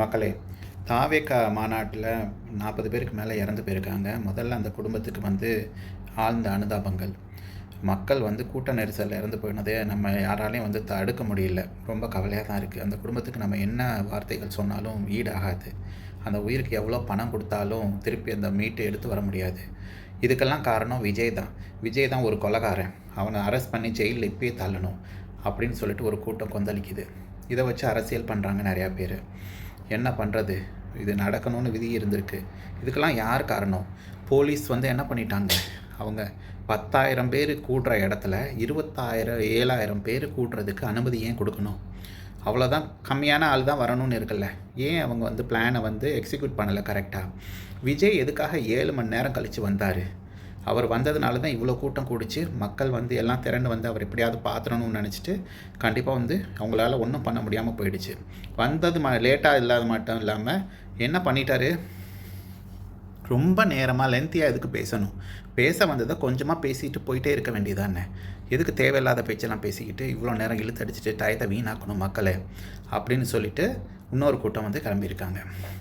மக்களே தாவேக்கா மாநாட்டில் நாற்பது பேருக்கு மேலே இறந்து போயிருக்காங்க. முதல்ல அந்த குடும்பத்துக்கு வந்து ஆழ்ந்த அனுதாபங்கள். மக்கள் வந்து கூட்ட நெரிசலில் இறந்து போயினதே நம்ம யாராலையும் வந்து தடுக்க முடியல. ரொம்ப கவலையாக தான் இருக்குது அந்த குடும்பத்துக்கு நம்ம என்ன வார்த்தைகள் சொன்னாலும் ஈடாகாது. அந்த உயிருக்கு எவ்வளோ பணம் கொடுத்தாலும் திருப்பி அந்த மீட்டு எடுத்து வர முடியாது. இதுக்கெல்லாம் காரணம் விஜய் தான். விஜய் தான் ஒரு கொலகாரன். அவனை அரெஸ்ட் பண்ணி ஜெயிலில் இப்பயே தள்ளணும் அப்படின்னு சொல்லிட்டு ஒரு கூட்டம் கொந்தளிக்குது. இதை வச்சு அரசியல் பண்ணுறாங்க நிறையா பேர். என்ன பண்ணுறது இது நடக்கணும்னு விதி இருந்திருக்கு. இதுக்கெல்லாம் யார் காரணம்? போலீஸ் வந்து என்ன பண்ணிட்டாங்க? அவங்க பத்தாயிரம் பேர் கூடுற இடத்துல இருபத்தாயிரம் ஏழாயிரம் பேர் கூடுறதுக்கு அனுமதி ஏன் கொடுக்கணும்? அவ்வளோதான் கம்மியான ஆள் தான் வரணும்னு இருக்குல்ல. ஏன் அவங்க வந்து பிளானை வந்து எக்ஸிக்யூட் பண்ணலை கரெக்டாக விஜய் எதுக்காக ஏழு மணி நேரம் கழித்து வந்தார்? அவர் வந்ததுனால தான் இவ்வளோ கூட்டம் கூடிச்சு. மக்கள் வந்து எல்லாம் திரண்டு வந்து அவர் எப்படியாவது பார்த்துடணும்னு நினச்சிட்டு கண்டிப்பாக வந்து அவங்களால ஒன்றும் பண்ண முடியாமல் போயிடுச்சு. வந்தது ம லேட்டாக இல்லாத மட்டும் இல்லாமல் என்ன பண்ணிட்டாரு? ரொம்ப நேரமாக லென்த்தியாக எதுக்கு பேசணும்? பேச வந்ததை கொஞ்சமாக பேசிட்டு போயிட்டே இருக்க வேண்டியதானே? எதுக்கு தேவையில்லாத பேச்செல்லாம் பேசிக்கிட்டு இவ்வளோ நேரம் இழுத்தடிச்சிட்டு டயத்தை வீணாக்கணும் மக்களே? அப்படின்னு சொல்லிட்டு இன்னொரு கூட்டம் வந்து கிளம்பியிருக்காங்க.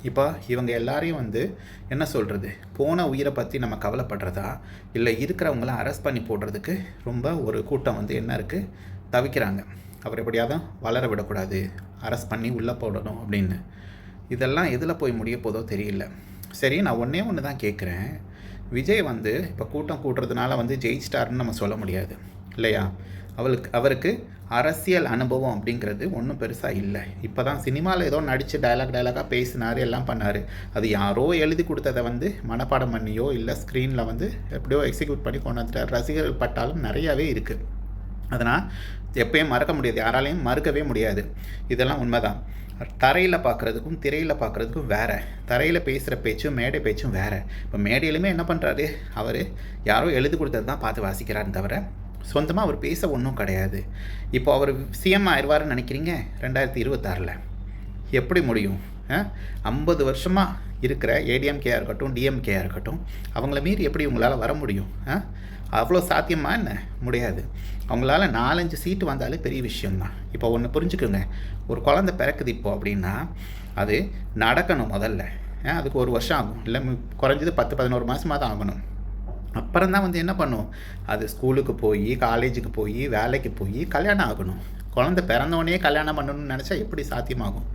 இப்போ இவங்க எல்லாரையும் வந்து என்ன சொல்கிறது போன உயிரை பற்றி நம்ம கவலைப்படுறதா? இல்லை இருக்கிறவங்கள அரெஸ்ட் பண்ணி போடுறதுக்கு ரொம்ப ஒரு கூட்டம் வந்து என்ன இருக்குது தவிக்கிறாங்க. அவர் எப்படியாவது வளர விடக்கூடாது. அரெஸ்ட் பண்ணி உள்ளே போடணும் அப்படின்னு. இதெல்லாம் எதில் போய் முடிய போதோ தெரியல. சரி நான் ஒன்றே ஒன்று தான் கேட்குறேன் விஜய் வந்து இப்போ கூட்டம் கூட்டுறதுனால வந்து ஜெயிச்சிட்டாருன்னு நம்ம சொல்ல முடியாது. இல்லையா? அவளுக்கு அவருக்கு அரசியல் அனுபவம் அப்படிங்கிறது ஒன்றும் பெருசாக இல்லை. இப்போ தான் சினிமாவில் ஏதோ நடித்து டயலாக் டயலாகாக பேசினார் எல்லாம் பண்ணார். அது யாரோ எழுதி கொடுத்ததை வந்து மனப்பாடம் பண்ணியோ இல்லை ஸ்க்ரீனில் வந்து எப்படியோ எக்ஸிக்யூட் பண்ணி கொண்டு வந்துட்டார். ரசிகர்கள் பட்டாலும் நிறையாவே இருக்குது அதனால் எப்பயும் மறக்க முடியாது. யாராலையும் மறுக்கவே முடியாது. இதெல்லாம் உண்மைதான். தரையில் பார்க்குறதுக்கும் திரையில் பார்க்குறதுக்கும் வேறு. தரையில் பேசுகிற பேச்சும் மேடை பேச்சும் வேறு. இப்போ மேடையிலுமே என்ன பண்ணுறாரு அவர் யாரோ எழுதி கொடுத்தது தான் பார்த்து வாசிக்கிறாருன்னு தவிர சொந்தமாக அவர் பேச ஒன்றும் கிடையாது. இப்போ அவர் சிஎம் ஆயிடுவாருன்னு நினைக்கிறீங்க? ரெண்டாயிரத்தி இருபத்தாறில். எப்படி முடியும்? ஐம்பது வருஷமாக இருக்கிற ஏடிஎம்கேயாக இருக்கட்டும் டிஎம்கேயாக இருக்கட்டும் அவங்கள மீறி எப்படி உங்களால் வர முடியும்? அவ்வளோ சாத்தியமா என்ன? முடியாது. அவங்களால நாலஞ்சு சீட்டு வந்தாலே பெரிய விஷயம்தான். இப்போ ஒன்று புரிஞ்சுக்கோங்க. ஒரு குழந்தை பிறக்குது இப்போ அப்படின்னா அது நடக்கணும் முதல்ல. அதுக்கு ஒரு வருஷம் ஆகும். இல்லை குறைஞ்சது பத்து பதினோரு மாதமாக தான் ஆகணும். அப்புறம் தான் வந்து என்ன பண்ணும் அது ஸ்கூலுக்கு போய் காலேஜுக்கு போய் வேலைக்கு போய் கல்யாணம் ஆகணும். குழந்த பிறந்தவொடனே கல்யாணம் பண்ணணும்னு நினச்சா எப்படி சாத்தியமாகும்?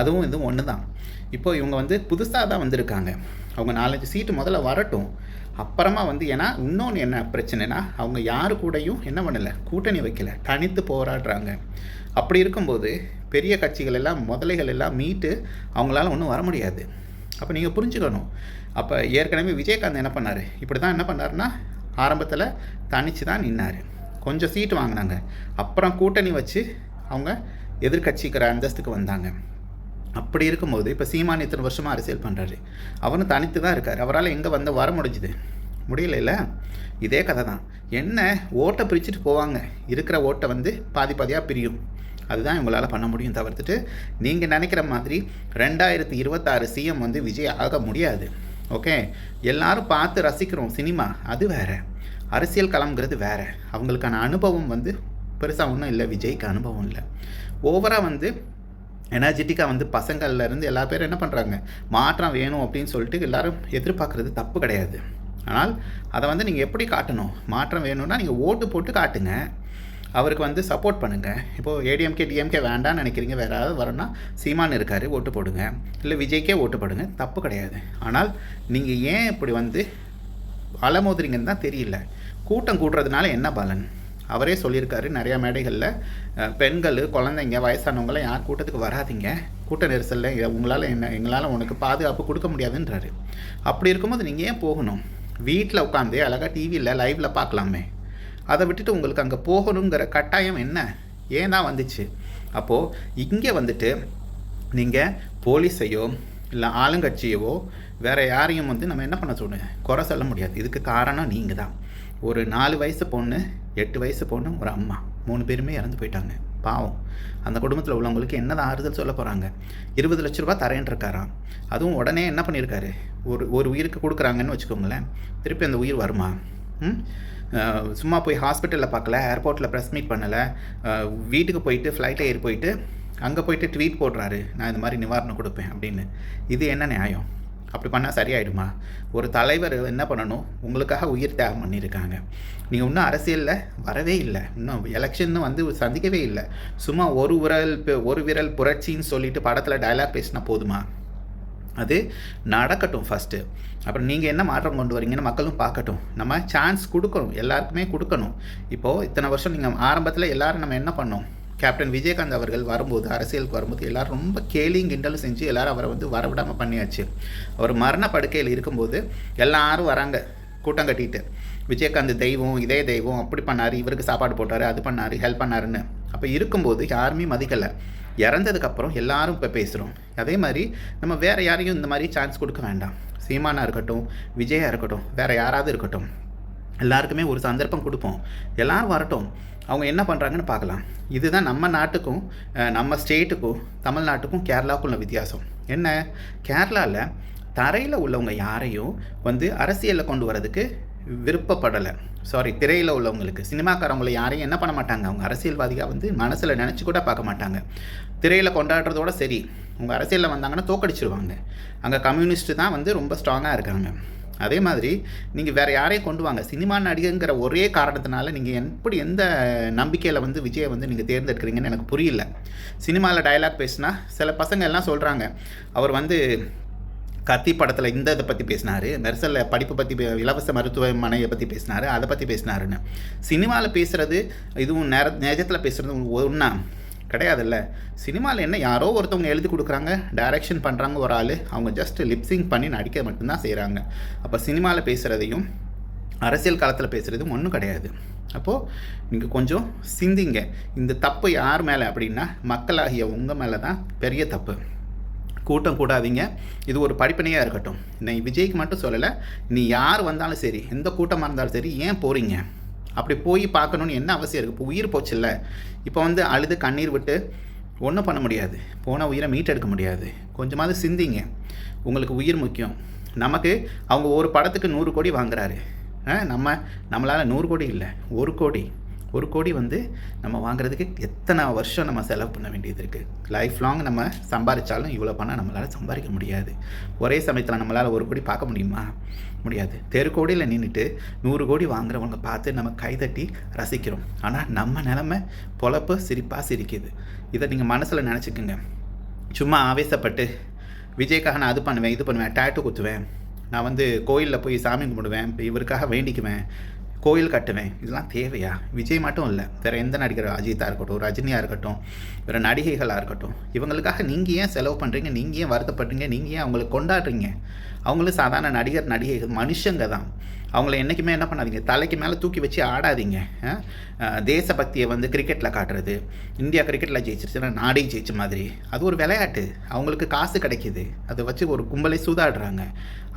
அதுவும் இதுவும் ஒன்று தான் இப்போ இவங்க வந்து புதுசாக தான் வந்திருக்காங்க. அவங்க நாலஞ்சு சீட்டு முதல்ல வரட்டும். அப்புறமா வந்து ஏன்னா இன்னொன்று என்ன பிரச்சனைனா அவங்க யாரு கூடயும் என்ன பண்ணலை கூட்டணி வைக்கல தனித்து போராடுறாங்க. அப்படி இருக்கும்போது பெரிய கட்சிகள் எல்லாம் முதலைகள் எல்லாம் மீட்டு அவங்களால ஒன்றும் வர முடியாது. அப்போ நீங்கள் புரிஞ்சுக்கணும். அப்போ ஏற்கனவே விஜயகாந்த் என்ன பண்ணார்? இப்படி தான் என்ன பண்ணார்னா ஆரம்பத்தில் தனித்து தான் நின்னார். கொஞ்சம் சீட்டு வாங்கினாங்க. அப்புறம் கூட்டணி வச்சு அவங்க எதிர்கட்சிக்கிற அந்தஸ்துக்கு வந்தாங்க. அப்படி இருக்கும்போது இப்போ சீமான் இத்தனை வருஷமாக அரசியல் பண்ணுறாரு அவரும் தனித்து தான் இருக்கார். அவரால் எங்கே வந்து வர முடிஞ்சுது? முடியல இதே கதை தான் என்ன ஓட்டை பிரிச்சுட்டு போவாங்க. இருக்கிற ஓட்டை வந்து பாதி பாதியாக பிரியும். அதுதான் இவங்களால் பண்ண முடியும் தவிர்த்துட்டு நீங்கள் நினைக்கிற மாதிரி ரெண்டாயிரத்தி இருபத்தாறு சிஎம் வந்து விஜய் ஆக முடியாது. ஓகே எல்லாரும் பார்த்து ரசிக்கிறோம் சினிமா. அது வேறு. அரசியல் களம்ங்கிறது வேறு. அவங்களுக்கான அனுபவம் வந்து பெருசாக ஒன்றும் இல்லை. விஜய்க்கு அனுபவம் இல்லை. ஓவராக வந்து எனர்ஜெட்டிக்காக வந்து பசங்கள்லேருந்து எல்லா பேரும் என்ன பண்ணுறாங்க மாற்றம் வேணும் அப்படின்னு சொல்லிட்டு எல்லோரும் எதிர்பார்க்குறது தப்பு கிடையாது. ஆனால் அதை வந்து நீங்கள் எப்படி காட்டணும்? மாற்றம் வேணும்னா நீங்கள் ஓட்டு போட்டு காட்டுங்க. அவருக்கு வந்து சப்போர்ட் பண்ணுங்கள் இப்போது ஏடிஎம்கே டிஎம்கே வேண்டாம்னு நினைக்கிறீங்க வேறு யாராவது வரணும்னா சீமான் இருக்கார் ஓட்டு போடுங்க. இல்லை விஜய்க்கே ஓட்டு போடுங்க தப்பு கிடையாது. ஆனால் நீங்கள் ஏன் இப்படி வந்து அலமோதுறீங்கன்னு தான் தெரியல. கூட்டம் கூட்டுறதுனால என்ன பலன்? அவரே சொல்லியிருக்காரு நிறையா மேடைகளில் பெண்கள் குழந்தைங்க வயசானவங்களாம் யார் கூட்டத்துக்கு வராதிங்க. கூட்ட நெரிசலில் உங்களால் என்ன எங்களால் உனக்கு பாதுகாப்பு கொடுக்க முடியாதுன்றாரு. அப்படி இருக்கும்போது நீங்கள் ஏன் போகணும்? வீட்டில் உட்காந்து அழகாக டிவியில் லைவில் பார்க்கலாமே. அதை விட்டுட்டு உங்களுக்கு அங்கே போகணுங்கிற கட்டாயம் என்ன? ஏன் தான் வந்துச்சு? அப்போது இங்கே வந்துட்டு நீங்கள் போலீஸையோ இல்லை ஆளுங்கட்சியவோ வேறு யாரையும் வந்து நம்ம என்ன பண்ண சொல்லுங்கள் குறை சொல்ல முடியாது. இதுக்கு காரணம் நீங்கள் தான். ஒரு நாலு வயசு பொண்ணு எட்டு வயசு பொண்ணு ஒரு அம்மா. மூணு பேருமே இறந்து போயிட்டாங்க. பாவம். அந்த குடும்பத்தில் உள்ளவங்களுக்கு என்ன ஆறுதல் சொல்ல போகிறாங்க இருபது லட்ச ரூபா தரேன் இருக்காராம். அதுவும் உடனே என்ன பண்ணியிருக்காரு? ஒரு ஒரு உயிருக்கு கொடுக்குறாங்கன்னு வச்சுக்கோங்களேன். திருப்பி அந்த உயிர் வருமா? ம்? சும்மா போய் ஹாஸ்பிட்டலில் பார்க்கல ஏர்போர்ட்டில் ப்ரெஸ் மீட் பண்ணலை. வீட்டுக்கு போயிட்டு ஃப்ளைட்டில் ஏறி போயிட்டு அங்கே போயிட்டு ட்வீட் போடுறாரு. நான் இந்த மாதிரி நிவாரணம் கொடுப்பேன் அப்படின்னு. இது என்ன நியாயம்? அப்படி பண்ணால் சரியாயிடுமா? ஒரு தலைவர் என்ன பண்ணணும்? உங்களுக்காக உயிர் தியாகம் பண்ணியிருக்காங்க. நீங்கள் இன்னும் அரசியலில் வரவே இல்லை. இன்னும் எலெக்ஷன் வந்து சந்திக்கவே இல்லை. சும்மா ஒரு விரல் ஒரு விரல் புரட்சின்னு சொல்லிட்டு படத்தில் டயலாக் பேசினா போதுமா? அது நடக்கட்டும் ஃபஸ்ட்டு அப்புறம் நீங்கள் என்ன மாற்றம் கொண்டு வரீங்கன்னு மக்களும் பார்க்கட்டும். நம்ம சான்ஸ் கொடுக்கணும். எல்லாருக்குமே கொடுக்கணும். இப்போது இத்தனை வருஷம் நீங்கள் ஆரம்பத்தில் எல்லோரும் நம்ம என்ன பண்ணோம்? கேப்டன் விஜயகாந்த் அவர்கள் வரும்போது அரசியலுக்கு வரும்போது எல்லோரும் ரொம்ப கேலியும் கிண்டலும் செஞ்சு எல்லோரும் அவரை வந்து வரவிடாமல் பண்ணியாச்சு. அவர் மரண படுக்கையில் இருக்கும்போது எல்லாரும் வராங்க. கூட்டம் கட்டிட்டு. விஜயகாந்த் தெய்வம் இதே தெய்வம் அப்படி பண்ணார் இவருக்கு சாப்பாடு போட்டார் அது பண்ணார் ஹெல்ப் பண்ணாருன்னு. அப்போ இருக்கும்போது யாருமே மதிக்கலை. இறந்ததுக்கப்புறம் எல்லாரும் இப்போ பேசுகிறோம் அதே மாதிரி நம்ம வேறு யாரையும் இந்த மாதிரி சான்ஸ் கொடுக்க வேண்டாம். சீமானா இருக்கட்டும் விஜயா இருக்கட்டும் வேறு யாராவது இருக்கட்டும். எல்லாருக்குமே ஒரு சந்தர்ப்பம் கொடுப்போம். எல்லோரும் வரட்டும். அவங்க என்ன பண்ணுறாங்கன்னு பார்க்கலாம். இதுதான் நம்ம நாட்டுக்கும் நம்ம ஸ்டேட்டுக்கும் தமிழ்நாட்டுக்கும் கேரளாவுக்கும் உள்ள வித்தியாசம். என்ன? கேரளாவில் தரையில் உள்ளவங்க யாரையும் வந்து அரசியலில் கொண்டு வரதுக்கு விருப்பப்படலை. சாரி திரையில் உள்ளவங்களுக்கு. சினிமாக்காரவங்களை யாரையும் என்ன பண்ண மாட்டாங்க? அவங்க அரசியல்வாதியாக வந்து மனசில் நினச்சி கூட பார்க்க மாட்டாங்க. திரையில் கொண்டாடுறதோட சரி. உங்கள் அரசியலில் வந்தாங்கன்னா தோக்கடிச்சிருவாங்க. அங்கே கம்யூனிஸ்ட்டு தான் வந்து ரொம்ப ஸ்ட்ராங்காக இருக்காங்க. அதே மாதிரி நீங்கள் வேறு யாரையும் கொண்டு வாங்க. சினிமா நடிகைங்கிற ஒரே காரணத்தினால நீங்கள் எப்படி எந்த நம்பிக்கையில் வந்து விஜயை வந்து நீங்கள் தேர்ந்தெடுக்கிறீங்கன்னு எனக்கு புரியல. சினிமாவில் டயலாக் பேசுனா சில பசங்க எல்லாம் சொல்கிறாங்க அவர் வந்து கத்தி படத்தில் இந்த இதை பற்றி பேசினார் மெர்சலில் படிப்பு பற்றி இலவச மருத்துவமனையை பற்றி பேசினார் அதை பற்றி பேசினாருன்னு. சினிமாவில் பேசுகிறது இதுவும் நேர நேஜத்தில் பேசுகிறது ஒன்றா கிடையாதுல்ல. சினிமாவில் என்ன யாரோ ஒருத்தவங்க எழுதி கொடுக்குறாங்க டைரக்ஷன் பண்ணுறாங்க ஒரு ஆள் அவங்க ஜஸ்ட் லிப்ஸிங் பண்ணி நடிக்க மட்டும்தான் செய்கிறாங்க அப்போ சினிமாவில் பேசுகிறதையும் அரசியல் காலத்தில் பேசுகிறதும் ஒன்றும் கிடையாது. அப்போது நீங்கள் கொஞ்சம் சிந்திங்க. இந்த தப்பு யார் மேலே அப்படின்னா மக்களாகிய உங்கள் மேலே தான் பெரிய தப்பு. கூட்டம் கூடாதீங்க இது ஒரு படிப்பனையாக இருக்கட்டும். நீ விஜய்க்கு மட்டும் சொல்லலை நீ யார் வந்தாலும் சரி எந்த கூட்டமாக இருந்தாலும் சரி ஏன் போகிறீங்க அப்படி போய் பார்க்கணுன்னு என்ன அவசியம் இருக்குது இப்போ உயிர் போச்சுல்ல. இப்போ வந்து அழுது கண்ணீர் விட்டு ஒன்றும் பண்ண முடியாது. போன உயிரை மீட்டெடுக்க முடியாது. கொஞ்சமாவது சிந்திங்க. உங்களுக்கு உயிர் முக்கியம். நமக்கு அவங்க ஒரு படத்துக்கு நூறு கோடி வாங்குறாரு. ஆ, நம்ம நம்மளால் நூறு கோடி இல்லை ஒரு கோடி. ஒரு கோடி வந்து நம்ம வாங்குறதுக்கு எத்தனை வருஷம் நம்ம செலவு பண்ண வேண்டியது இருக்குது லைஃப் லாங் நம்ம சம்பாதிச்சாலும் இவ்வளோ பணம் நம்மளால் சம்பாதிக்க முடியாது. ஒரே சமயத்தில் நம்மளால் ஒரு கோடி பார்க்க முடியுமா? முடியாது. தெருக்கோடியில் நின்றுட்டு நூறு கோடி வாங்குறவங்க பார்த்து நம்ம கைதட்டி ரசிக்கிறோம். ஆனால் நம்ம நிலமை பொழப்பு சிரிப்பாக சிரிக்குது. இதை நீங்கள் மனசில் நினச்சிக்கோங்க. சும்மா ஆவேசப்பட்டு விஜய்க்காக நான் அது பண்ணுவேன் இது பண்ணுவேன் டேட்டு குத்துவேன். நான் வந்து கோயிலில் போய் சாமி கும்பிடுவேன் இவருக்காக வேண்டிக்குவேன். கோயில் கட்டுவேன். இதெல்லாம் தேவையா? விஜய் மட்டும் இல்லை. வேறு எந்த நடிகர்? அஜித்தாக இருக்கட்டும் ரஜினியாக இருக்கட்டும் வேறு நடிகைகளாக இருக்கட்டும். இவங்களுக்காக நீங்கள் ஏன் செலவு பண்ணுறீங்க நீங்கள் ஏன் வருத்தப்படுறீங்க? நீங்கள் ஏன் அவங்களை கொண்டாடுறீங்க? அவங்களும் சாதாரண நடிகர் நடிகைகள் மனுஷங்க தான். அவங்கள என்றைக்குமே என்ன பண்ணாதீங்க. தலைக்கு மேலே தூக்கி வச்சு ஆடாதீங்க. தேசபக்தியை வந்து கிரிக்கெட்டில் காட்டுறது. இந்தியா கிரிக்கெட்டில் ஜெயிச்சிருச்சுன்னா நாடே ஜெயிச்ச மாதிரி. அது ஒரு விளையாட்டு. அவங்களுக்கு காசு கிடைக்கிது. அதை வச்சு ஒரு கும்பலை சூதாடுறாங்க.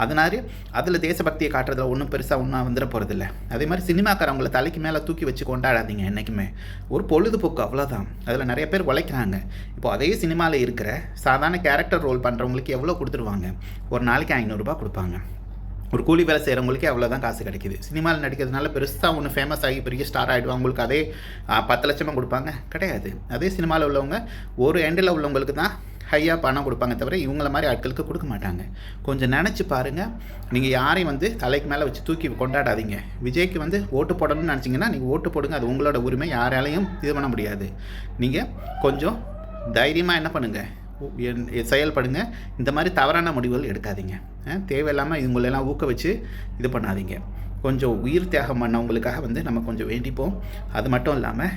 அதனால அதில் தேசபக்தியை காட்டுறதுல ஒன்றும் பெருசாக ஒன்றும் வந்துட போகிறதில்ல அதே மாதிரி சினிமாக்காரவங்கள தலைக்கு மேலே தூக்கி வச்சு கொண்டாடாதீங்க என்றைக்குமே ஒரு பொழுதுபோக்கு அவ்வளோதான் அதில் நிறைய பேர் உழைக்கிறாங்க. இப்போ அதே சினிமாவில் இருக்கிற சாதாரண கேரக்டர் ரோல் பண்ணுறவங்களுக்கு எவ்வளோ கொடுத்துருவாங்க? ஒரு நாளைக்கு ஐநூறுரூபா கொடுப்பாங்க. ஒரு கூலி வேலை செய்கிறவங்களுக்கே அவ்வளோதான் காசு கிடைக்குது. சினிமாவில் நடிக்கிறதுனால பெருசாக ஒன்று ஃபேமஸ் ஆகி பெரிய ஸ்டார் ஆகிடுவாங்க உங்களுக்கு அதே பத்து லட்சமாக கொடுப்பாங்க. கிடையாது. அதே சினிமாவில் உள்ளவங்க ஒரு எண்டில் உள்ளவங்களுக்கு தான் ஹையாக பணம் கொடுப்பாங்க தவிர இவங்கள மாதிரி ஆட்களுக்கு கொடுக்க மாட்டாங்க. கொஞ்சம் நினச்சி பாருங்கள் நீங்கள் யாரையும் வந்து தலைக்கு மேலே வச்சு தூக்கி கொண்டாடாதீங்க. விஜய்க்கு வந்து ஓட்டு போடணும்னு நினச்சிங்கன்னா நீங்கள் ஓட்டு போடுங்க. அது உங்களோட உரிமை. யாராலையும் இது பண்ண முடியாது. நீங்கள் கொஞ்சம் தைரியமாக என்ன பண்ணுங்கள் என்- செயல்படுங்க. இந்த மாதிரி தவறான முடிவுகள் எடுக்காதீங்க. தேவையில்லாமல் இவங்களெல்லாம் ஊக்க வச்சு இது பண்ணாதீங்க. கொஞ்சம் உயிர் தியாகம் பண்ணவங்களுக்காக வந்து நம்ம கொஞ்சம் வேண்டிப்போம். அது மட்டும் இல்லாமல்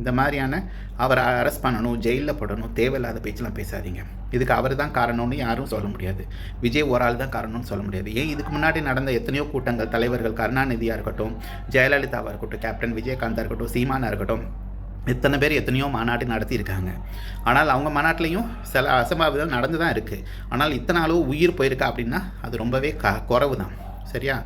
இந்த மாதிரியான அவரை அரெஸ்ட் பண்ணணும் ஜெயிலில் போடணும் தேவையில்லாத பேச்செலாம் பேசாதீங்க. இதுக்கு அவர் தான் காரணம்னு யாரும் சொல்ல முடியாது. விஜய் ஒரு ஆள் தான் காரணம்னு சொல்ல முடியாது. ஏன் இதுக்கு முன்னாடி நடந்த எத்தனையோ கூட்டங்கள் தலைவர்கள் கருணாநிதியாக இருக்கட்டும் ஜெயலலிதாவாக இருக்கட்டும் கேப்டன் விஜயகாந்தாக இருக்கட்டும் சீமானாக இருக்கட்டும் எத்தனை பேர் எத்தனையோ மாநாட்டு நடத்தியிருக்காங்க. ஆனால் அவங்க மாநாட்டிலையும் சில அசம்பாவிதம் நடந்து தான் இருக்குது ஆனால் இத்தனை அளவு உயிர் போயிருக்கா அப்படின்னா அது ரொம்பவே க குறவு தான் சரியா?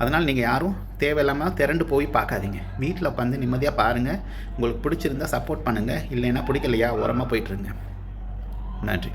அதனால் நீங்கள் யாரும் தேவையில்லாமல் திரண்டு போய் பார்க்காதீங்க. வீட்டில் உட்காந்து நிம்மதியாக பாருங்கள் உங்களுக்கு பிடிச்சிருந்தா சப்போர்ட் பண்ணுங்கள் இல்லைன்னா பிடிக்கலையா உரமாக போயிட்டுருங்க நன்றி.